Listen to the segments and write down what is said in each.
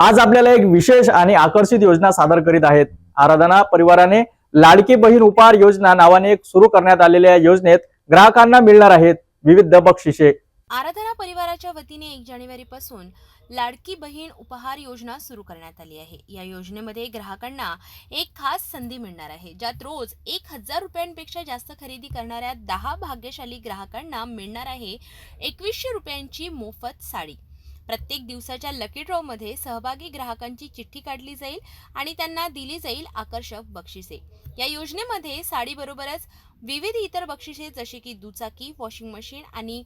आज आपल्याला एक विशेष आणि आकर्षित योजना सादर करीत आहेत. आराधना परिवाराने लाडकी बहीण उपहार योजना नावाने एक सुरू करण्यात आलेल्या या योजनेत ग्राहकांना मिळणार आहेत विविध बक्षिसे. आराधना परिवाराच्या वतीने एक जानेवारी पासून लाडकी बहीण उपहार योजना सुरू करण्यात आली आहे. या योजनेमध्ये ग्राहकांना एक खास संधी मिळणार आहे. ज्यात रोज एक हजार रुपयांपेक्षा जास्त खरेदी करणाऱ्या दहा भाग्यशाली ग्राहकांना मिळणार आहे एकवीसशे रुपयांची मोफत साडी. प्रत्येक दिवसाच्या लकी ड्रॉमध्ये सहभागी ग्राहकांची चिठ्ठी काढली जाईल आणि त्यांना दिली जाईल आकर्षक बक्षिसे. या योजनेमध्ये साडीबरोबरच विविध इतर बक्षिसे जसे की दुचाकी वॉशिंग मशीन आणि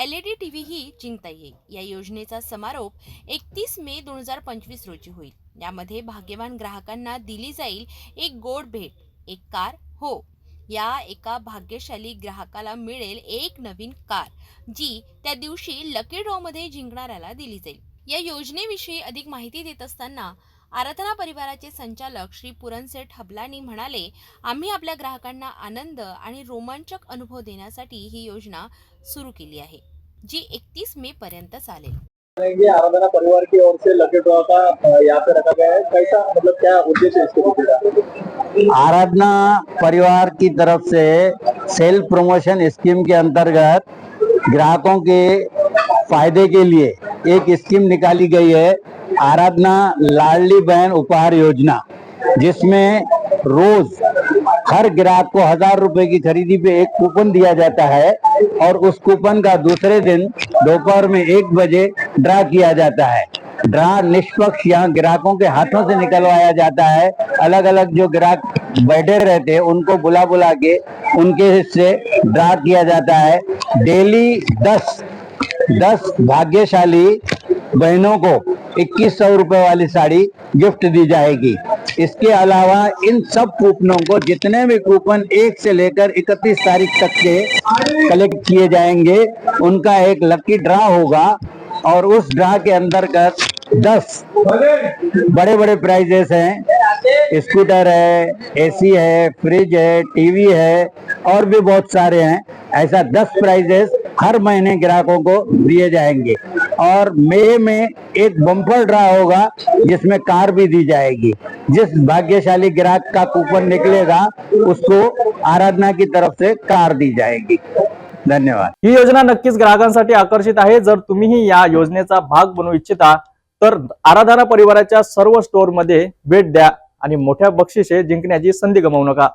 एल ई डी टी व्हीही जिंकता येईल. या योजनेचा समारोप एकतीस मे दोन हजार पंचवीस रोजी होईल. यामध्ये भाग्यवान ग्राहकांना दिली जाईल एक गोड भेट एक कार हो. या एका भाग्यशाली ग्राहकाला मिळेल एक नवीन कार जी त्या दिवशी लकी ड्रॉमध्ये जिंकणाऱ्याला दिली जाईल. या योजनेविषयी अधिक माहिती देत असताना आराधना परिवाराचे संचालक श्री पुरणसेठ हबलानी म्हणाले आम्ही आपल्या ग्राहकांना आनंद आणि रोमांचक अनुभव देण्यासाठी ही योजना सुरू केली आहे जी एकतीस मे पर्यंत चालेल. ये आराधना परिवार की ओर से लकी ड्रॉ का यहाँ पे रखा गया है? कैसा मतलब क्या उद्देश्य इसके पीछे? का आराधना परिवार की तरफ़ से सेल्फ प्रमोशन स्कीम के अंतर्गत ग्राहकों के फ़ायदे के लिए एक स्कीम निकाली गई है, आराधना लाडली बहन उपहार योजना, जिसमें रोज हर ग्राहक को हज़ार रुपए की खरीदी पे एक कूपन दिया जाता है और उस कूपन का दूसरे दिन दोपहर में एक बजे ड्रा किया जाता है। ड्रा निष्पक्ष यहाँ ग्राहकों के हाथों से निकलवाया जाता है। अलग अलग जो ग्राहक बैठे रहते हैं, उनको बुला बुला के उनके से ड्रा किया जाता है। डेली दस दस भाग्यशाली बहनों को इक्कीस सौ रुपए वाली साड़ी गिफ्ट दी जाएगी। इसके अलावा इन सब कूपनों को जितने भी कूपन एक से लेकर इकतीस तारीख तक के कलेक्ट किए जाएँगे, उनका एक लकी ड्रा होगा और उस ड्रा के अंतर्गत दस। बड़े बड़े प्राइजेस हैं। स्कूटर है एसी है फ्रिज है टीवी है और भी बहुत सारे हैं। ऐसा दस प्राइजेस हर महीने ग्राहकों को दिए जाएंगे। और मई में एक बम्पर ड्रा होगा जिसमें कार भी दी जाएगी। जिस भाग्यशाली ग्राहक का कूपन निकलेगा उसको आराधना की तरफ से कार दी जाएगी। धन्यवाद। ही योजना नक्कीच ग्राहकांसाठी आकर्षित आहे. जर तुम्हीही या योजनेचा भाग बनू इच्छिता तर आराधना परिवाराच्या सर्व स्टोअरमध्ये भेट द्या आणि मोठ्या बक्षिसे जिंकण्याची संधी गमावू नका.